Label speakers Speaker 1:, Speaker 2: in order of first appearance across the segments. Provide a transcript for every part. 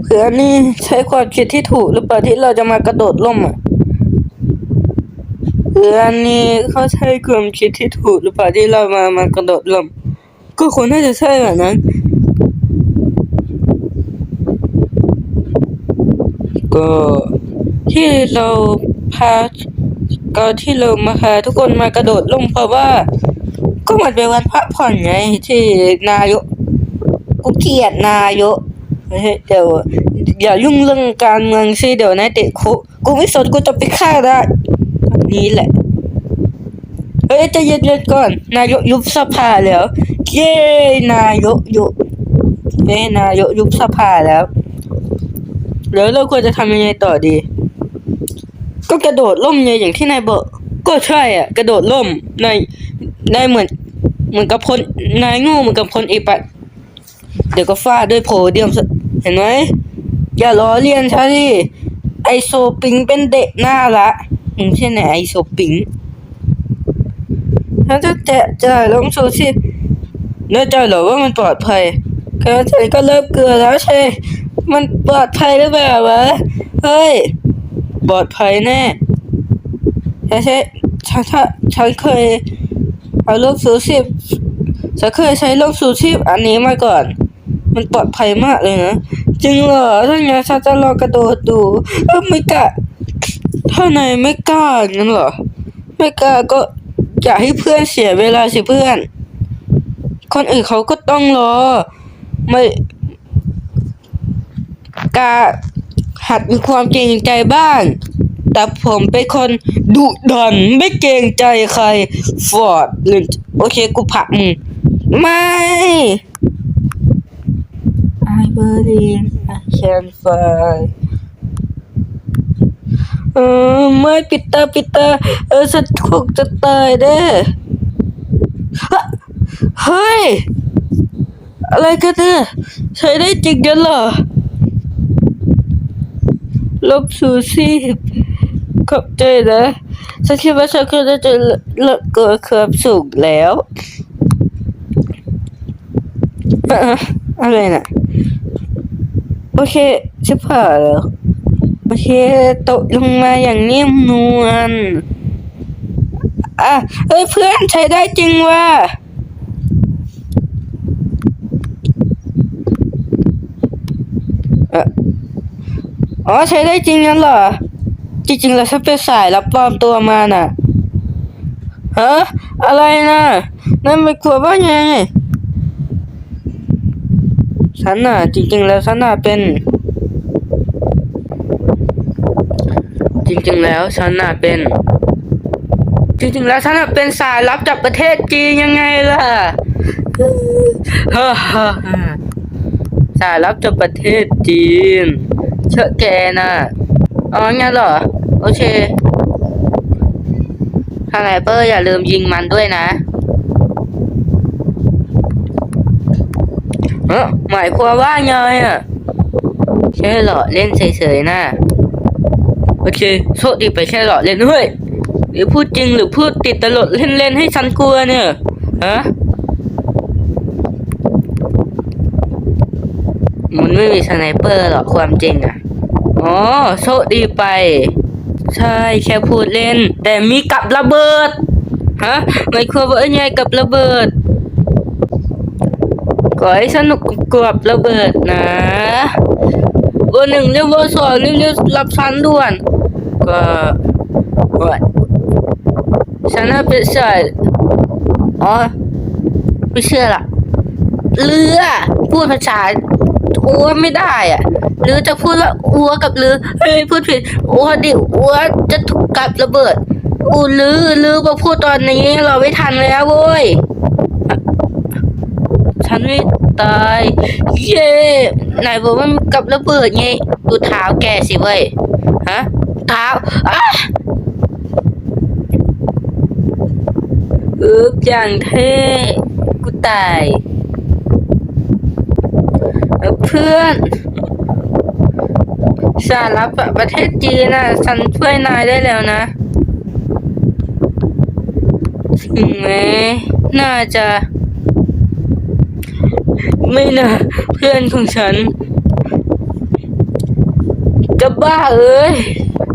Speaker 1: เพื่อนนี่ใช้ความคิดที่ถูกหรือเปล่าที่เราจะมากระโดดร่มอะเพื่อนนี่เขาใช้ความคิดที่ถูกหรือเปล่าที่เรามามากระโดดร่ม ก็ควรน่าจะใช่แบบนั้นก็ที่เราพาก็ที่เรามาพาทุกคนมากระโดดลงเพราะว่า ก็หมันเป็นวันพักผ่อนไงที่นายกกูเกลียดนายก เฮ้เดี๋ยวอย่ายุ่งเรื่องการเมืองสิเดี๋ยวนายติดคุกกูไม่สนกูจะไปฆ่าได้นี่แหละ เฮ้ยจะเย็นๆก่อน นายกยุบสภาแล้ว เย้นายกยุบเย้นายกยุบสภาแล้วแล้วเราควรจะทำยังไงต่อดี ก็กระโดดล่มไงอย่างที่นายบอก ก็ใช่อะ กระโดดล่มนายนายเหมือน เหมือนกับพลนายง่เหมือนกับพลเอกประเดี๋ยวก็ฟาดด้วยโพเดียม เห็นไหมอย่าล้อเลียนฉันดิไอโซปิงเป็นเด็กหน้าละมึงใช่ไหนไอโซปิงฉันจะแจะจ่ายลงสู่สิแน่ใจเหรอว่ามันปลอดภัยแค่ฉันก็เริ่มเกลือแล้วใช่มันปลอดภัยหรือเปล่าวะเฮ้ยปลอดภัยแน่ใช่ใช่ฉันถ้าฉันเคยเอาลูกสูชีพฉันเคยใช้ลูกสูชีพอันนี้มาก่อน มันปลอดภัยมากเลยนะจริงเหรอถ้างั้นฉันจะลองกระโดดดูเออไม่กล้าถ้านายไม่กล้างั้นเหรอไม่กล้าก็อย่าให้เพื่อนเสียเวลาสิเพื่อน คนอื่นเขาก็ต้องรอ ไม่กาหัดมีความเกรงใจบ้าง แต่ผมเป็นคนดุดันไม่เกรงใจใคร ฟอร์ดหรือโอเคกูผักมึงไม่ I believe I can fly เออไม่ปิดตาปิดตาเออฉันคงจะตายแน่ฮะเฮ้ย อะไรกันเนี่ยใช้ได้จริงกันเหรอลบสูชีขอบใจนะฉันคิดว่าฉันก็น่าจะเลิกเกิดความสุขแล้ว อะไรน่ะ โอเคชิบหายแล้วโอเคตกลงมาอย่างนิ่มนวลอะเฮ้ยเพื่อนใช้ได้จริงว่ะอ๋อใช้ได้จริงงั้นเหรอ จริงๆ แล้วฉันเป็นสายรับปลอมตัวมาน่ะฮะอะไรนะนั่นไม่กลัวว่าไง ฉันน่ะ จริง ๆ แล้วฉันน่ะเป็น จริง ๆ แล้วฉันน่ะเป็น จริง ๆ แล้วฉันน่ะเป็นสายลับจากประเทศจีนยังไงล่ะฮ่าฮ่าสายลับจากประเทศจีน เชอะแกน่ะอ๋องั้นเหรอ โอเคถ้าไงเปอร์อย่าลืมยิงมันด้วยนะ เออหมายความว่าไงอะแค่หล่อเล่นเฉยๆนะโอเคโชคดีไปแค่หล่อเล่นเฮ้ยหรือพูดจริงหรือพูดติดตลกเล่นๆให้ฉันกลัวเนี่ยฮะมันไม่มีสไนเปอร์หรอกความจริงอะอ๋อโชคดีไป ใช่แค่พูดเล่น แต่มีกับระเบิดฮะหมายความว่าไงกับระเบิด ขอให้สนุกกับระเบิดนะเบอร์หนึ่งเรียกเบอร์สองเรียกเรียกรับชั้นด่วน ก็ว่าฉันน่าเป็นสายอ๋อไม่เชื่อละเรือพูดภาษาอัวไม่ได้อะหรือจะพูดว่าอัวกับลือเฮ้ยพูดผิดอัวดิอัวจะถูกกับระเบิดอูลือลือมาพูดตอนนี้เราไม่ทันแล้วเว้ย ฉันไม่ตาย เย้ไหนบอกว่ามันกับระเบิดไงดูเท้าแกสิเว้ย ฮะ เท้าอะอึบอย่างเท่กูตายเพื่อนสารับประเทศจีนน่ะฉันช่วยนายได้แล้วนะถึงแม้น่าจะ ไม่นะเพื่อนของฉัน จะบ้าเอ้ย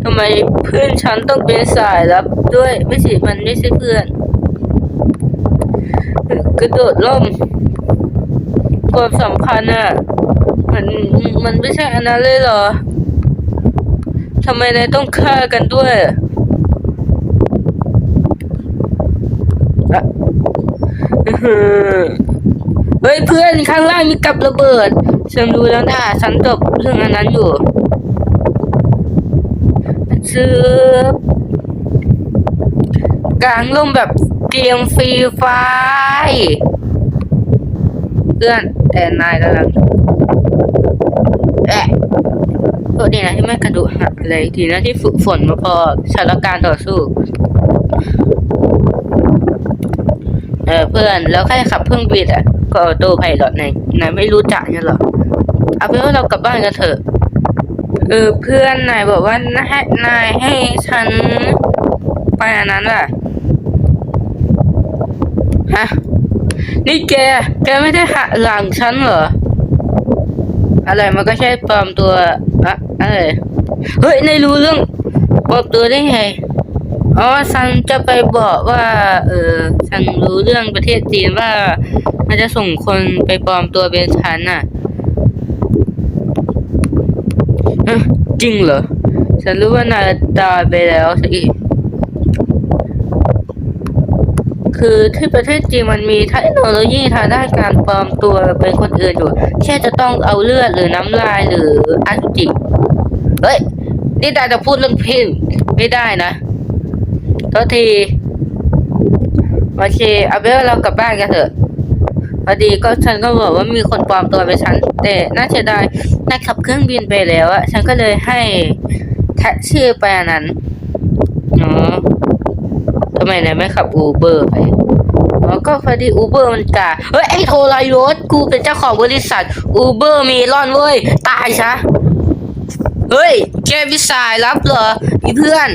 Speaker 1: ทำไมเพื่อนฉันต้องเป็นสายลับด้วยไม่สิมันไม่ใช่เพื่อน กระโดดล่มความสัมพันธ์อะมันมันไม่ใช่อันนั้นเลยเหรอทำไมนายต้องฆ่ากันด้วยอะอื้อ เฮ้ยเพื่อนข้างล่างมีกับระเบิดฉันรู้แล้วนะฉันจบเรื่องอันนั้นอยู่ซื้อกลางล่มแบบเกมฟรีไฟเพื่อนแต่นายกำลังแอะโทษดีนะที่ไม่กระดูกหักเลยทีนะที่ฝึกฝนมาพอสถานการณ์ต่อสู้ เออเพื่อนแล้วใครขับเครื่องบินอะ ก็ออโต้ไพลอตนายนายไม่รู้จักเนี่ยหรอเอาเป็นว่าเรากลับบ้านกันเถอะเออเพื่อนนายบอกว่านายให้นายให้ฉันไปอันนั้นล่ะฮะนี่แก แกไม่ได้หักหลังฉันเหรอ อะไรมันก็ใช่ปลอมตัวอะอะไรเฮ้ยนายรู้เรื่องปลอมตัวได้ไง อ๋อฉันจะไปบอกว่า เออฉันรู้เรื่องประเทศจีนว่า มันจะส่งคนไปปลอมตัวเป็นฉันน่ะจริงเหรอ ฉันรู้ว่านายตายไปแล้วสิคือที่ประเทศจีนมันมีเทคโนโลยีทางด้านการปลอมตัวเป็นคนอื่นอยู่แค่จะต้องเอาเลือดหรือน้ำลายหรืออสุจิ เฮ้ย นี่นายจะพูดเรื่องเพศไม่ได้นะ โทษที โอเค เอาเป็นว่าเรากลับบ้านกันเถอะพอดีก็ฉันก็บอกว่ามีคนปลอมตัวเป็นฉัน แต่น่าเสียดายนายขับเครื่องบินไปแล้วอะฉันก็เลยให้แท็กซี่ไปอันนั้นอ๋อทำไมนายไม่ขับอูเบอร์ไปอ๋อก็พอดีอูเบอร์มันกาเฮ้ยไอ้โทรายรถกูเป็นเจ้าของบริษัทอูเบอร์มีรอนเว้ย ตายซะเฮ้ยแกวิสายรับเหรอพี่เพื่อน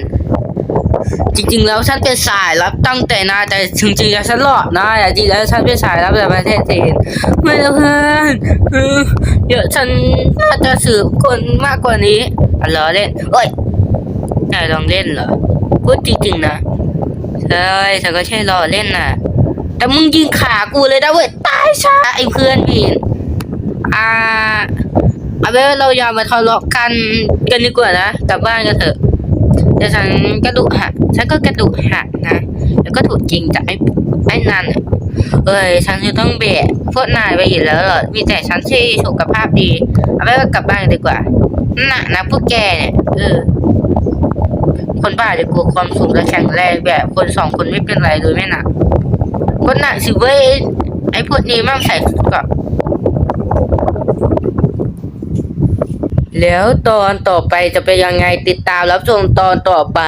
Speaker 1: จริงๆ แล้วฉันเป็นสายลับตั้งแต่นานแต่จริงๆแล้วฉันหลอกนะแต่จริงๆแล้วฉันเป็นสายลับจากประเทศจีนไม่นะเพื่อนเดี๋ยวฉันน่าจะสืบคนมากกว่านี้อ่อเล่นเอ้ยนายลองเล่นเหรอพูดจริงๆนะใช่ฉันก็แค่รอเล่นน่ะ แต่มึงยิงขากูเลยนะเว้ยตายซะไอ้เพื่อนบินอ่าเอาเป็นว่าเราอย่ามาทะเลาะกันกันดีกว่านะกลับบ้านกันเถอะ แต่ฉันกระดูกหักฉันก็กระดูกหักนะ แล้วก็ถูกจริงจากไอ้ไอ้นันเอ้ยฉันจะต้องเบะพวกนายไปอีกแล้วเหรอมีแต่ฉันที่สุขภาพดี เอาไปก็กลับบ้านดีกว่าน่ะนะพวกแกเนี่ยเออคนบ้าจะกลัวความสูงและแข็งแรงแบบคนสองคนไม่เป็นไรเลยไม่หนักคนหนักสิเว้ยไอ้พวกนี้มั่งใส่กับ แล้วตอนต่อไปจะเป็นยังไงติดตามรับชมตอนต่อไป